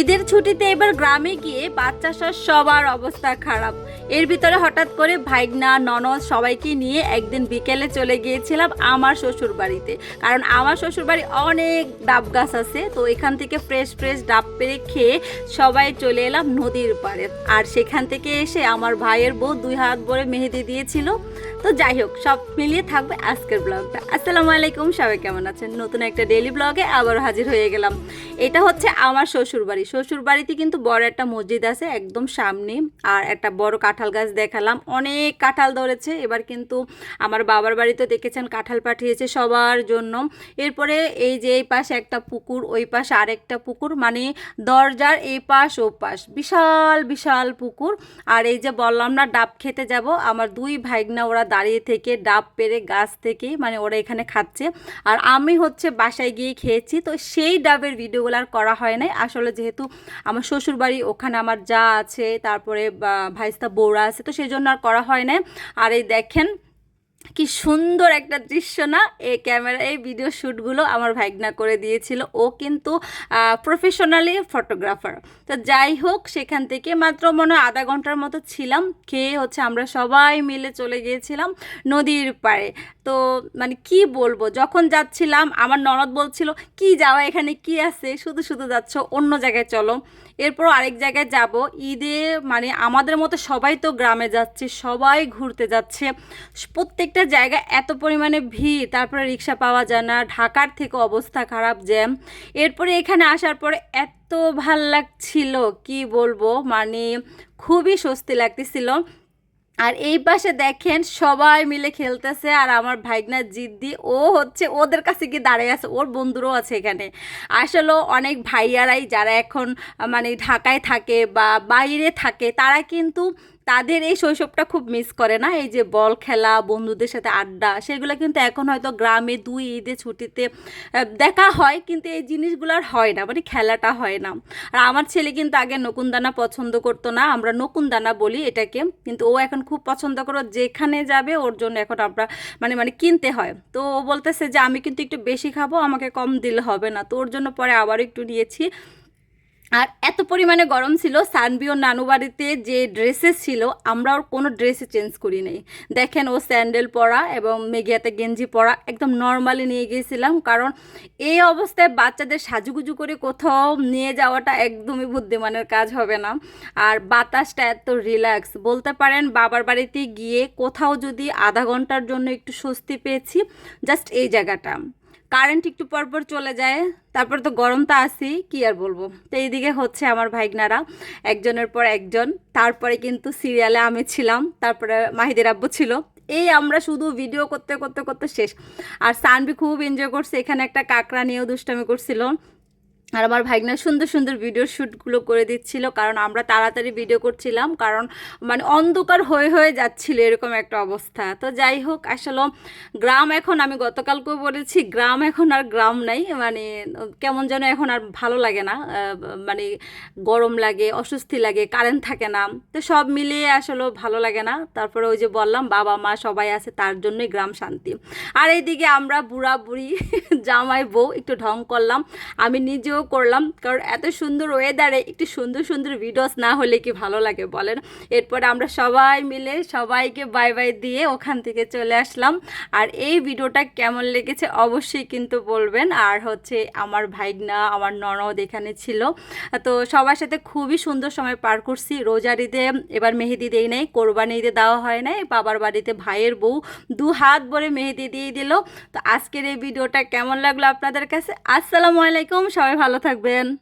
ঈদের ছুটিতে এবার গ্রামে গিয়ে বাচ্চা সহ সবার অবস্থা খারাপ। এর ভিতরে হঠাৎ করে ভাইগনা, ননদ সবাইকে নিয়ে একদিন বিকেলে চলে গিয়েছিলাম আমার শ্বশুর বাড়িতে কারণ আমার শ্বশুর বাড়ি অনেক ডাব গাছ আছে, তো এখান থেকে ফ্রেশ ফ্রেশ ডাব পেরে খেয়ে সবাই চলে এলাম নদীর পাড়ে। আর সেখান থেকে এসে আমার ভাইয়ের বউ দুই হাত ভরে মেহেদি দিয়েছিল। তো যাই হোক, সব মিলিয়ে থাকবে আজকের ব্লগটা। আসসালামু আলাইকুম, সবাই কেমন আছেন? নতুন একটা ডেলি ব্লগে আবারও হাজির হয়ে গেলাম। এটা হচ্ছে আমার শ্বশুর বাড়ি শ্বশুর বাড়িতে কিন্তু বড় একটা মসজিদ আছে একদম সামনে, আর একটা বড় কাঁঠাল গাছ দেখালাম। অনেক কাঁঠাল ধরেছে। এবার কিন্তু আমার বাবার বাড়িতে দেখেছেন, কাঁঠাল পাঠিয়েছে সবার জন্য। এরপরে এই যে এই পাশে একটা পুকুর, ওই পাশে আরেকটা পুকুর মানে দরজার এই পাশ, ও পাশ। বিশাল বিশাল পুকুর। আর এই যে বললাম না, ডাব খেতে যাব। আমার দুই ভাইগনা ওরা দাঁড়িয়ে থেকে ডাব পেরে গাছ থেকে মানে ওরা এখানে খাচ্ছে। আর আমি হচ্ছে বাসায় গিয়ে খেয়েছি। তো সেই ডাবের ভিডিওগুলো আর করা হয় নাই। আসলে যেহেতু আমার শ্বশুর বাড়ি ওখানে আমার যা আছে, তারপরে ভাইস্তা বৌরা আছে, তো সেই জন্য আর করা হয় না আর এই দেখেন কি সুন্দর একটা দৃশ্য না? এই ক্যামেরা, এই ভিডিও শ্যুটগুলো আমার ভাইগনা করে দিয়েছিল। ও কিন্তু প্রফেশনালি ফটোগ্রাফার তো যাই হোক, সেখান থেকে মাত্র মনে হয় আধা ঘণ্টার মতো ছিলাম। খেয়ে হচ্ছে আমরা সবাই মিলে চলে গিয়েছিলাম নদীর পাড়ে। তো মানে কি বলব, যখন যাচ্ছিলাম, আমার ননদ বলছিল, কি যাওয়া এখানে? কি আছে? শুধু শুধু যাচ্ছ, অন্য জায়গায় চলো। এরপর আরেক জায়গায় যাব। ঈদে মানে আমাদের মতো সবাই তো গ্রামে যাচ্ছে, সবাই ঘুরতে যাচ্ছে। প্রত্যেকটা জায়গায় এত পরিমাণে ভিড়, তারপরে রিক্সা পাওয়া যায় না, ঢাকার থেকে অবস্থা খারাপ জ্যাম। এরপরে এখানে আসার পরে এত ভালো লাগছিল, কি বলব? মানে খুবই স্বস্তি লাগতেছিল। আর এই পাশে দেখেন সবাই মিলে খেলতেছে, আর আমার ভাইগনা জিদ্দি, ও হচ্ছে ওদের কাছে গিয়ে দাঁড়িয়ে আছে, ওর বন্ধুরও আছে এখানে। আসলে অনেক ভাইয়ারাই যারা এখন মানে ঢাকায় থাকে বা বাইরে থাকে, তারা কিন্তু তাদের এই শৈশবটা খুব মিস করে না? এই যে বল খেলা, বন্ধুদের সাথে আড্ডা, সেগুলো কিন্তু এখন হয়তো গ্রামে দুই ঈদে ছুটিতে দেখা হয় কিন্তু এই জিনিসগুলো আর হয় না মানে খেলাটা হয় না। আর আমার ছেলে কিন্তু আগে নকুনদানা পছন্দ করতো না, আমরা নকুনদানা বলি এটাকে, কিন্তু ও এখন খুব পছন্দ করো যেখানে যাবে ওর জন্য এখন আমরা মানে মানে কিনতে হয়। তো ও বলতেছে যে, আমি কিন্তু একটু বেশি খাব, আমাকে কম দিলে হবে না। তো ওর জন্য পরে আবার একটু নিয়েছি। আর এত পরিমাণে গরম ছিল সানবিও নানু বাড়িতে যে ড্রেসেস ছিল, আমরা ওর কোনো ড্রেসে চেঞ্জ করি নাই। দেখেন ও স্যান্ডেল পরা এবং মেঘিয়াতে গেঞ্জি পরা, একদম নর্মালি নিয়ে গিয়েছিলাম, কারণ এই অবস্থায় বাচ্চাদের সাজুগুজু করে কোথাও নিয়ে যাওয়াটা একদমই বুদ্ধিমানের কাজ হবে না। আর বাতাসটা এত রিল্যাক্স বলতে পারেন বাবার বাড়িতে গিয়ে কোথাও যদি আধা ঘণ্টার জন্য একটু স্বস্তি পেয়েছি জাস্ট এই জায়গাটা। কারেন্ট একটু পরপর পর চলে যায়, তারপর তো গরম তো আসি কি আর বলব? তো এইদিকে হচ্ছে আমার ভাইগনারা, একজনের পর একজন, তারপরে কিন্তু সিরিয়ালে আমি ছিলাম, তারপরে মাহিদের আব্বু ছিল। এই আমরা শুধু ভিডিও করতে করতে করতে শেষ। আর সানবি খুব এনজয় করছে, এখানে একটা কাঁকড়া নিয়েও দুষ্টামি করছিল। আর আমার ভাইগনা সুন্দর সুন্দর ভিডিও শ্যুটগুলো করে দিচ্ছিল, কারণ আমরা তাড়াতাড়ি ভিডিও করছিলাম, কারণ মানে অন্ধকার হয়ে হয়ে যাচ্ছিল এরকম একটা অবস্থা। তো যাই হোক, আসলে গ্রাম এখন আমি গতকালকেও বলেছি, গ্রাম এখন আর গ্রাম নাই মানে কেমন যেন এখন আর ভালো লাগে না মানে গরম লাগে, অস্বস্তি লাগে কারেন্ট থাকে না। তো সব মিলিয়ে আসলে ভালো লাগে না। তারপরে ওই যে বললাম, বাবা মা সবাই আছে, তার জন্যই গ্রাম শান্তি। আর এইদিকে আমরা বুড়া বুড়ি জামাই, বউ একটু ঢং করলাম। আমি নিজেও করলাম, কারণ এত সুন্দর ওয়েদারে একটু সুন্দর সুন্দর ভিডিওস না হলে কি ভালো লাগে বলেন? এরপরে আমরা সবাই মিলে সবাইকে বাই বাই দিয়ে ওখান থেকে চলে আসলাম। আর এই ভিডিওটা কেমন লেগেছে অবশ্যই কিন্তু বলবেন। আর হচ্ছে আমার ভাইগনা, আমার ননদ এখানে ছিল। তো সবার সাথে খুবই সুন্দর সময় পার করছি। রোজার ঈদে এবার মেহেদি দেই নাই, কোরবানি ঈদে দেওয়া হয় নাই। বাবার বাড়িতে ভাইয়ের বউ দু হাত ভরে মেহেদি দিয়ে দিল। তো আজকের এই ভিডিওটা কেমন লাগল আপনাদের কাছে? আসসালামু আলাইকুম, সবাই ভালো থাকবেন।